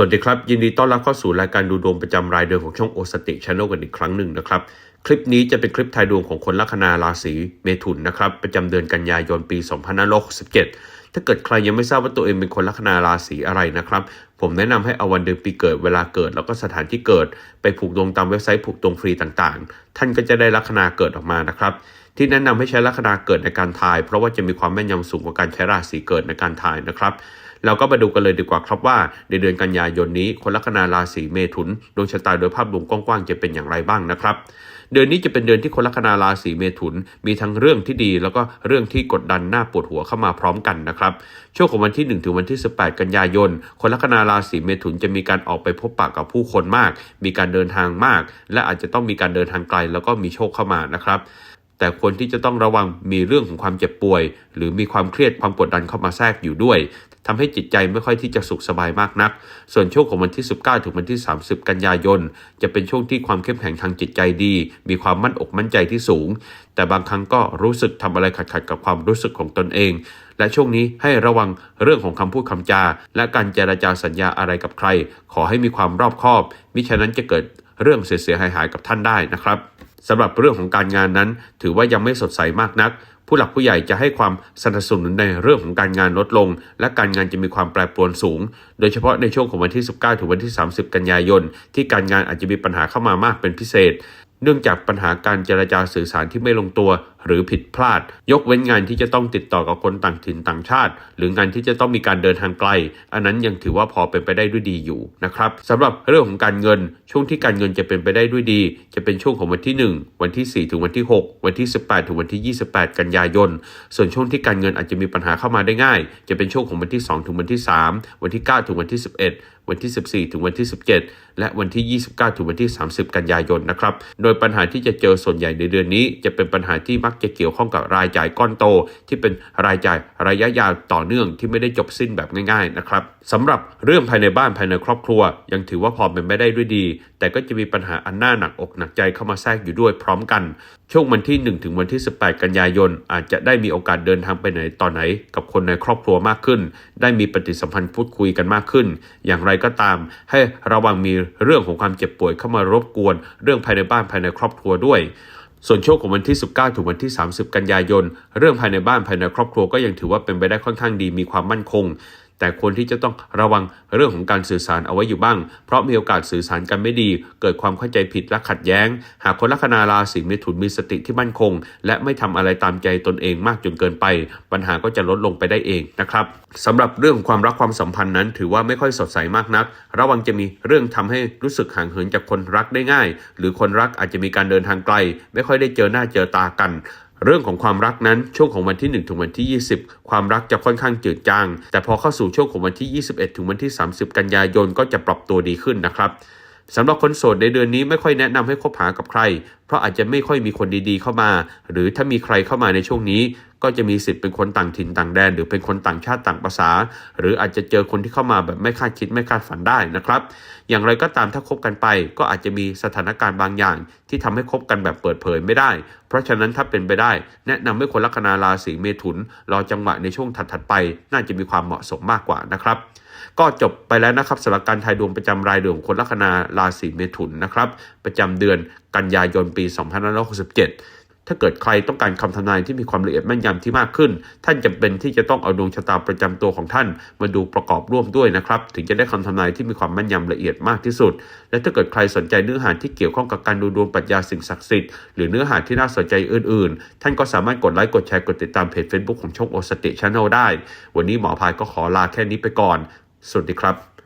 สวัสดีครับ ยินดีต้อนรับเข้าสู่รายการดูดวงประจำรายเดือนของช่องโอสติชานลกันอีกครั้งหนึ่งนะครับ คลิปนี้จะเป็นคลิปทายดวงของคนลัคนาราศีเมถุนนะครับประจำเดือนกันยายนปี2567 ถ้าเกิดใครยังไม่ทราบว่าตัวเองเป็นคนลัคนาราศีอะไรนะครับ ผมแนะนำให้เอาวันเดือนปีเกิดเวลาเกิด แล้วก็สถานที่เกิด ไปผูกดวงตามเว็บไซต์ผูกดวงฟรีต่างๆ ท่านก็จะได้ลัคนาเกิดออกมานะครับที่แนะนำให้ใช้ลัคนาเกิดในการทาย เพราะว่าจะมีความแม่นยำสูงกว่าการใช้ราศีเกิดในการทายนะครับ เราก็มาดูกันเลยดีกว่าครับว่า ในเดือนกันยายนนี้คนลัคนาราศีเมถุนดวงชะตาโดยภาพรวมกว้างๆจะเป็นอย่างไรบ้างนะครับเดือนนี้จะเป็นเดือนที่คนลัคนาราศีเมถุน มีทั้งเรื่องที่ดี แล้วก็เรื่องที่กดดันหน้าปวดหัวเข้ามาพร้อมกันนะครับช่วงของวันที่ 1 ถึงวันที่ 18 กันยายน คนลัคนาราศีเมถุนจะมีการออกไปพบปะกับผู้คนมาก มีการเดินทางมาก และอาจจะต้องมีการเดินทางไกล แล้วก็มีโชคเข้ามานะครับ แต่คนที่จะต้องระวังมีเรื่องของความเจ็บป่วย หรือมีความเครียดความกดดันเข้ามาแทรกอยู่ด้วยทำให้จิตใจไม่ค่อยที่จะสุขสบายมากนัก ส่วนช่วงของวันที่ 19 ถึงวันที่ 30 กันยายน จะเป็นช่วงที่ความเข้มแข็งทางจิตใจดี มีความมั่นอกมั่นใจที่สูง แต่บางครั้งก็รู้สึกทำอะไรขัดขัดๆกับความรู้สึกของตนเอง และช่วงนี้ให้ระวังเรื่องของคำพูดคำจา และการเจรจาสัญญาอะไรกับใคร ขอให้มีความรอบคอบ มิฉะนั้นจะเกิดเรื่องเสียหายหายกับท่านได้นะครับ สำหรับเรื่องของการงานนั้น ถือว่ายังไม่สดใสมากนัก ผู้หลักผู้ใหญ่จะให้ความสนับสนุนในเรื่องของการงานลดลง และการงานจะมีความแปรปรวนสูง โดยเฉพาะในช่วงของวันที่ 19 ถึงวันที่ 30 กันยายน ที่การงานอาจจะมีปัญหาเข้ามามากเป็นพิเศษ เนื่องจากปัญหาการเจรจาสื่อสารที่ไม่ลงตัวหรือผิดพลาด ยกเว้นงานที่จะต้องติดต่อกับคนต่างถิ่นต่างชาติ หรืองานที่จะต้องมีการเดินทางไกล อันนั้นยังถือว่าพอเป็นไปได้ด้วยดีอยู่นะครับสำหรับเรื่องของการเงิน ช่วงที่การเงินจะเป็นไปได้ด้วยดี จะเป็นช่วงของวันที่ 1 วันที่ 4 ถึงวันที่ 6 วันที่ 18 ถึงวันที่ 28 กันยายน ส่วนช่วงที่การเงินอาจจะมีปัญหาเข้ามาได้ง่าย จะเป็นช่วงของวันที่ 2 ถึงวันที่ 3 วันที่ 9 ถึงวันที่ 11วันที่ 14 ถึงวันที่ 17 และวันที่ 29 ถึงวันที่ 30 กันยายนนะครับ โดยปัญหาที่จะเจอส่วนใหญ่ในเดือนนี้ จะเป็นปัญหาที่มักจะเกี่ยวข้องกับรายจ่ายก้อนโต ที่เป็นรายจ่ายระยะยาวต่อเนื่องที่ไม่ได้จบสิ้นแบบง่ายๆนะครับสำหรับเรื่องภายในบ้านภายในครอบครัว ยังถือว่าพอเป็นไปได้ด้วยดี แต่ก็จะมีปัญหาอันน่าหนักอกหนักใจเข้ามาแทรกอยู่ด้วยพร้อมกัน ช่วงวันที่ 1 ถึงวันที่ 18 กันยายน อาจจะได้มีโอกาสเดินทางไปไหนต่อไหน กับคนในครอบครัวมากขึ้น ได้มีปฏิสัมพันธ์พูดคุยกันมากขึ้น อย่างไรก็ตาม ให้ระวังมีเรื่องของความเจ็บป่วยเข้ามารบกวน เรื่องภายในบ้านภายในครอบครัวด้วย ส่วนช่วงของวันที่ 19 ถึงวันที่ 30 กันยายน เรื่องภายในบ้านภายในครอบครัวก็ยังถือว่าเป็นไปได้ค่อนข้างดีมีความมั่นคง แต่ควรที่จะต้องระวังเรื่องของการสื่อสารเอาไว้อยู่บ้าง เพราะมีโอกาสสื่อสารกันไม่ดี เกิดความเข้าใจผิดและขัดแย้ง หากคนลัคนาราศีเมถุนมีสติที่มั่นคง และไม่ทำอะไรตามใจตนเองมากจนเกินไป ปัญหาก็จะลดลงไปได้เองนะครับสำหรับเรื่องของความรักความสัมพันธ์นั้น ถือว่าไม่ค่อยสดใสมากนัก ระวังจะมีเรื่องทำให้รู้สึกห่างเหินจากคนรักได้ง่าย หรือคนรักอาจจะมีการเดินทางไกล ไม่ค่อยได้เจอหน้าเจอตากัน เรื่องของความรักนั้นช่วงของวันที่ 1 ถึงวันที่ 20 ความรักจะค่อนข้างจืดจาง แต่พอเข้าสู่ช่วงของวันที่ 21 ถึงวันที่ 30 กันยายนก็จะปรับตัวดีขึ้นนะครับ สำหรับคนโสดในเดือนนี้ไม่ค่อยแนะนำให้คบหากับใคร เพราะอาจจะไม่ค่อยมีคนดีๆเข้ามา หรือถ้ามีใครเข้ามาในช่วงนี้ ก็จะมีสิทธิ์เป็นคนต่างถิ่นต่างแดน หรือเป็นคนต่างชาติต่างภาษา หรืออาจจะเจอคนที่เข้ามาแบบไม่คาดคิดไม่คาดฝันได้นะครับ อย่างไรก็ตามถ้าคบกันไป ก็อาจจะมีสถานการณ์บางอย่าง ที่ทำให้คบกันแบบเปิดเผยไม่ได้ เพราะฉะนั้นถ้าเป็นไปได้ แนะนำให้คนลัคนาราศีเมถุนรอจังหวะในช่วงถัดๆไป น่าจะมีความเหมาะสมมากกว่านะครับ ก็จบไปแล้วนะครับสำหรับการทายดวงประจำรายเดือนของคนลัคนาราศีเมถุนนะครับประจำเดือนกันยายนปี 2567ถ้าเกิดใครต้องการคำทำนายที่มีความละเอียดแม่นยำที่มากขึ้น ท่านจำเป็นที่จะต้องเอาดวงชะตาประจำตัวของท่าน มาดูประกอบร่วมด้วยนะครับ ถึงจะได้คำทำนายที่มีความแม่นยำละเอียดมากที่สุด และถ้าเกิดใครสนใจเนื้อหาที่เกี่ยวข้องกับการดูดวงปรัชญาสิ่งศักดิ์สิทธิ์หรือเนื้อหาที่น่าสนใจอื่นๆ ท่านก็สามารถกดไลค์กดแชร์กดติดตามเพจ Facebook ของช่องโอสติช n แนลได้ วันนี้หมอพายก็ขอลาแค่นี้ไปก่อน สวัสดีครับ